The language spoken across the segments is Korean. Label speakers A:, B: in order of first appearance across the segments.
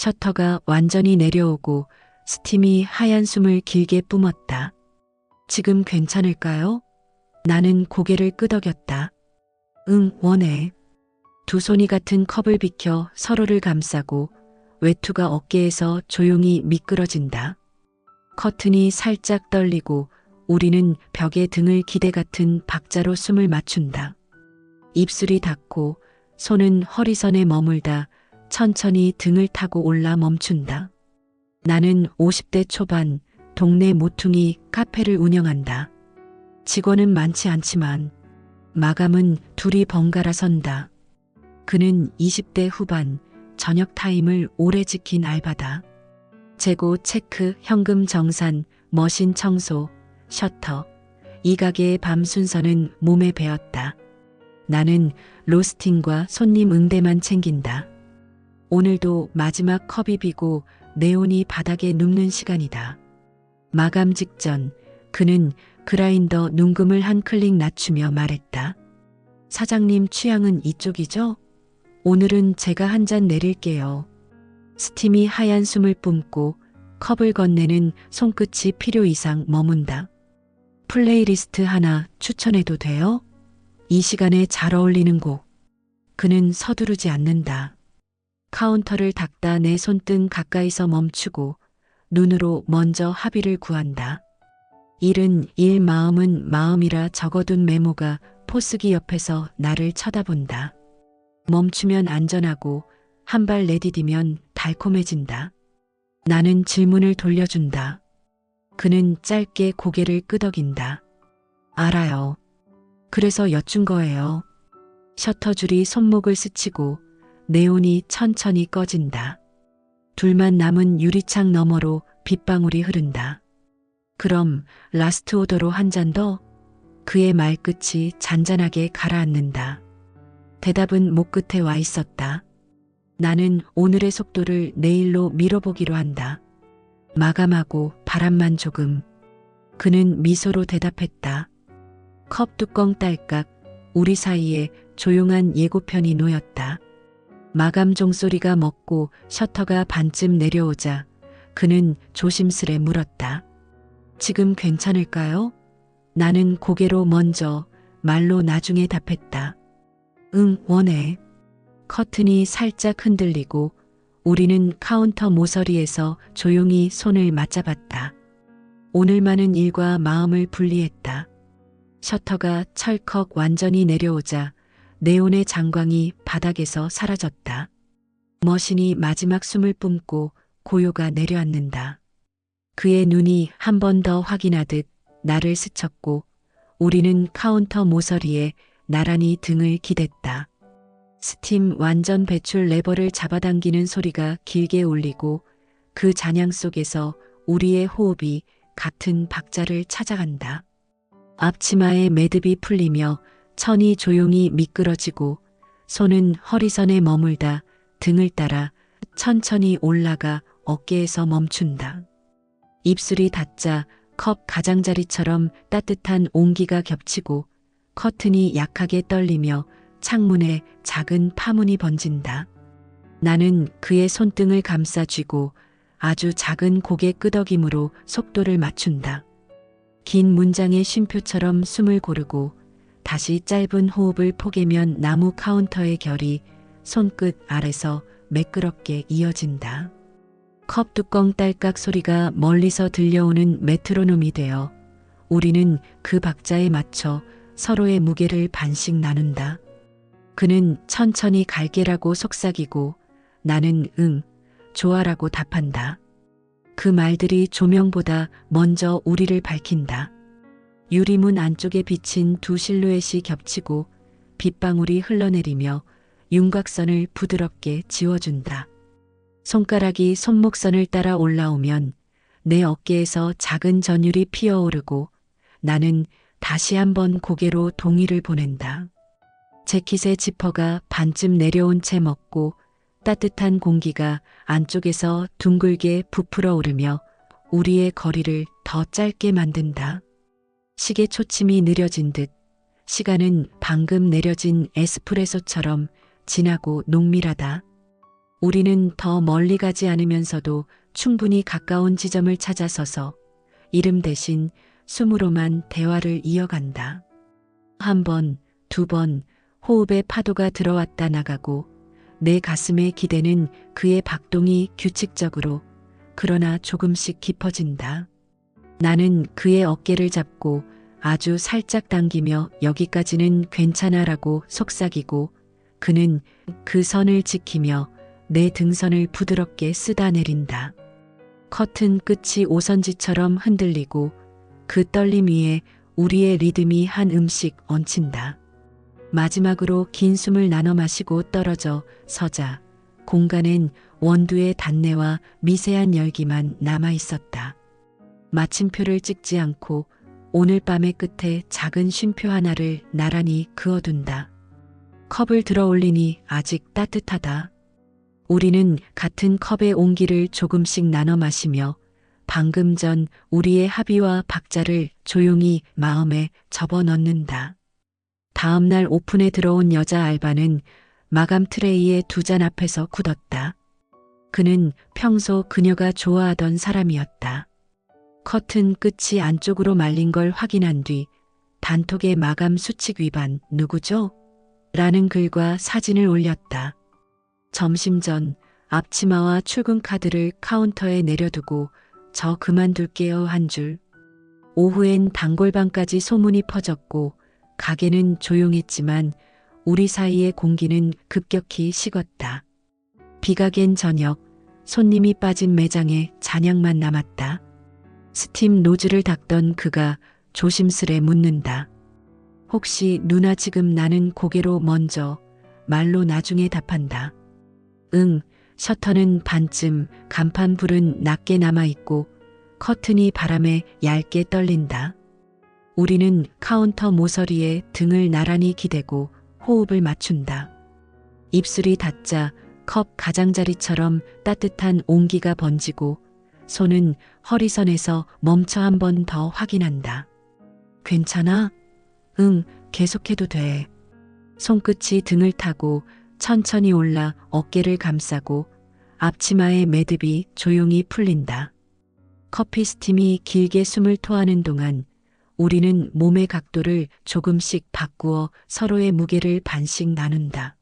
A: 셔터가 완전히 내려오고 스팀이 하얀 숨을 길게 뿜었다. 지금 괜찮을까요? 나는 고개를 끄덕였다. 응, 원해. 두 손이 같은 컵을 비켜 서로를 감싸고 외투가 어깨에서 조용히 미끄러진다. 커튼이 살짝 떨리고 우리는 벽에 등을 기대 같은 박자로 숨을 맞춘다. 입술이 닿고 손은 허리선에 머물다 천천히 등을 타고 올라 멈춘다. 나는 50대 초반 동네 모퉁이 카페를 운영한다. 직원은 많지 않지만 마감은 둘이 번갈아 선다. 그는 20대 후반 저녁 타임을 오래 지킨 알바다. 재고 체크, 현금 정산, 머신 청소, 셔터. 이 가게의 밤 순서는 몸에 배었다. 나는 로스팅과 손님 응대만 챙긴다. 오늘도 마지막 컵이 비고 네온이 바닥에 눕는 시간이다. 마감 직전 그는 그라인더 눈금을 한 클릭 낮추며 말했다. 사장님 취향은 이쪽이죠? 오늘은 제가 한 잔 내릴게요. 스팀이 하얀 숨을 뿜고 컵을 건네는 손끝이 필요 이상 머문다. 플레이리스트 하나 추천해도 돼요? 이 시간에 잘 어울리는 곡. 그는 서두르지 않는다. 카운터를 닦다 내 손등 가까이서 멈추고 눈으로 먼저 합의를 구한다. 일은 일 마음은 마음이라 적어둔 메모가 포스기 옆에서 나를 쳐다본다. 멈추면 안전하고 한 발 내디디면 달콤해진다. 나는 질문을 돌려준다. 그는 짧게 고개를 끄덕인다. 알아요. 그래서 여쭌 거예요. 셔터줄이 손목을 스치고 네온이 천천히 꺼진다. 둘만 남은 유리창 너머로 빗방울이 흐른다. 그럼 라스트 오더로 한 잔 더? 그의 말끝이 잔잔하게 가라앉는다. 대답은 목 끝에 와 있었다. 나는 오늘의 속도를 내일로 밀어보기로 한다. 마감하고 바람만 조금. 그는 미소로 대답했다. 컵 뚜껑 딸깍 우리 사이에 조용한 예고편이 놓였다. 마감 종소리가 먹고 셔터가 반쯤 내려오자 그는 조심스레 물었다. 지금 괜찮을까요? 나는 고개로 먼저 말로 나중에 답했다. 응, 원해. 커튼이 살짝 흔들리고 우리는 카운터 모서리에서 조용히 손을 맞잡았다. 오늘만은 일과 마음을 분리했다. 셔터가 철컥 완전히 내려오자 네온의 장광이 바닥에서 사라졌다. 머신이 마지막 숨을 뿜고 고요가 내려앉는다. 그의 눈이 한 번 더 확인하듯 나를 스쳤고 우리는 카운터 모서리에 나란히 등을 기댔다. 스팀 완전 배출 레버를 잡아당기는 소리가 길게 울리고 그 잔향 속에서 우리의 호흡이 같은 박자를 찾아간다. 앞치마의 매듭이 풀리며 천이 조용히 미끄러지고 손은 허리선에 머물다 등을 따라 천천히 올라가 어깨에서 멈춘다. 입술이 닿자 컵 가장자리처럼 따뜻한 온기가 겹치고 커튼이 약하게 떨리며 창문에 작은 파문이 번진다. 나는 그의 손등을 감싸 쥐고 아주 작은 고개 끄덕임으로 속도를 맞춘다. 긴 문장의 쉼표처럼 숨을 고르고 다시 짧은 호흡을 포개면 나무 카운터의 결이 손끝 아래서 매끄럽게 이어진다. 컵 뚜껑 딸깍 소리가 멀리서 들려오는 메트로놈이 되어 우리는 그 박자에 맞춰 서로의 무게를 반씩 나눈다. 그는 천천히 갈게라고 속삭이고 나는 응, 좋아라고 답한다. 그 말들이 조명보다 먼저 우리를 밝힌다. 유리문 안쪽에 비친 두 실루엣이 겹치고 빗방울이 흘러내리며 윤곽선을 부드럽게 지워준다. 손가락이 손목선을 따라 올라오면 내 어깨에서 작은 전율이 피어오르고 나는 다시 한번 고개로 동의를 보낸다. 재킷의 지퍼가 반쯤 내려온 채 먹고 따뜻한 공기가 안쪽에서 둥글게 부풀어 오르며 우리의 거리를 더 짧게 만든다. 시계 초침이 느려진 듯 시간은 방금 내려진 에스프레소처럼 진하고 농밀하다. 우리는 더 멀리 가지 않으면서도 충분히 가까운 지점을 찾아서서 이름 대신 숨으로만 대화를 이어간다. 한 번, 두 번, 호흡의 파도가 들어왔다 나가고 내 가슴의 기대는 그의 박동이 규칙적으로 그러나 조금씩 깊어진다. 나는 그의 어깨를 잡고 아주 살짝 당기며 여기까지는 괜찮아라고 속삭이고 그는 그 선을 지키며 내 등선을 부드럽게 쓰다 내린다. 커튼 끝이 오선지처럼 흔들리고 그 떨림 위에 우리의 리듬이 한 음씩 얹힌다. 마지막으로 긴 숨을 나눠 마시고 떨어져 서자 공간엔 원두의 단내와 미세한 열기만 남아 있었다. 마침표를 찍지 않고 오늘 밤의 끝에 작은 쉼표 하나를 나란히 그어둔다. 컵을 들어 올리니 아직 따뜻하다. 우리는 같은 컵의 온기를 조금씩 나눠 마시며 방금 전 우리의 합의와 박자를 조용히 마음에 접어 넣는다. 다음 날 오픈에 들어온 여자 알바는 마감 트레이의 두 잔 앞에서 굳었다. 그는 평소 그녀가 좋아하던 사람이었다. 커튼 끝이 안쪽으로 말린 걸 확인한 뒤 단톡에 마감 수칙 위반 누구죠? 라는 글과 사진을 올렸다. 점심 전 앞치마와 출근 카드를 카운터에 내려두고 저 그만둘게요 한 줄. 오후엔 단골방까지 소문이 퍼졌고 가게는 조용했지만 우리 사이의 공기는 급격히 식었다. 비가 갠 저녁 손님이 빠진 매장에 잔향만 남았다. 스팀 노즐을 닦던 그가 조심스레 묻는다. 혹시 누나 지금 나는 고개로 먼저 말로 나중에 답한다. 응, 셔터는 반쯤 간판 불은 낮게 남아있고 커튼이 바람에 얇게 떨린다. 우리는 카운터 모서리에 등을 나란히 기대고 호흡을 맞춘다. 입술이 닿자 컵 가장자리처럼 따뜻한 온기가 번지고 손은 허리선에서 멈춰 한 번 더 확인한다. 괜찮아? 응, 계속해도 돼. 손끝이 등을 타고 천천히 올라 어깨를 감싸고 앞치마의 매듭이 조용히 풀린다. 커피 스팀이 길게 숨을 토하는 동안 우리는 몸의 각도를 조금씩 바꾸어 서로의 무게를 반씩 나눈다.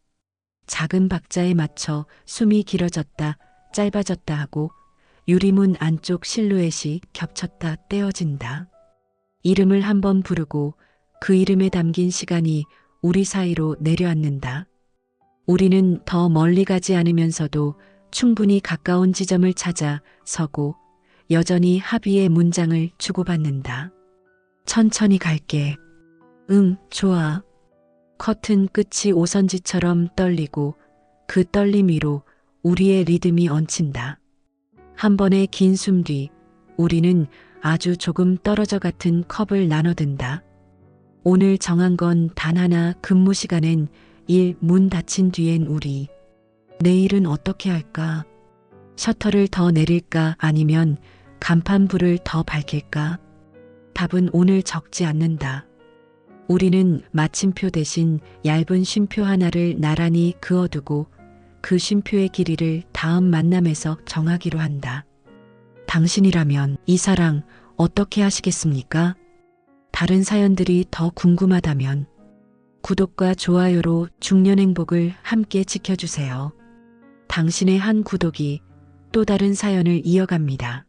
A: 작은 박자에 맞춰 숨이 길어졌다, 짧아졌다 하고 유리문 안쪽 실루엣이 겹쳤다 떼어진다. 이름을 한번 부르고 그 이름에 담긴 시간이 우리 사이로 내려앉는다. 우리는 더 멀리 가지 않으면서도 충분히 가까운 지점을 찾아 서고 여전히 합의의 문장을 주고받는다. 천천히 갈게. 응, 좋아. 커튼 끝이 오선지처럼 떨리고 그 떨림 위로 우리의 리듬이 얹힌다. 한 번의 긴 숨 뒤 우리는 아주 조금 떨어져 같은 컵을 나눠든다. 오늘 정한 건 단 하나 근무 시간엔 일 문 닫힌 뒤엔 우리. 내일은 어떻게 할까? 셔터를 더 내릴까 아니면 간판 불을 더 밝힐까? 답은 오늘 적지 않는다. 우리는 마침표 대신 얇은 쉼표 하나를 나란히 그어두고 그 쉼표의 길이를 다음 만남에서 정하기로 한다. 당신이라면 이 사랑 어떻게 하시겠습니까? 다른 사연들이 더 궁금하다면 구독과 좋아요로 중년 행복을 함께 지켜주세요. 당신의 한 구독이 또 다른 사연을 이어갑니다.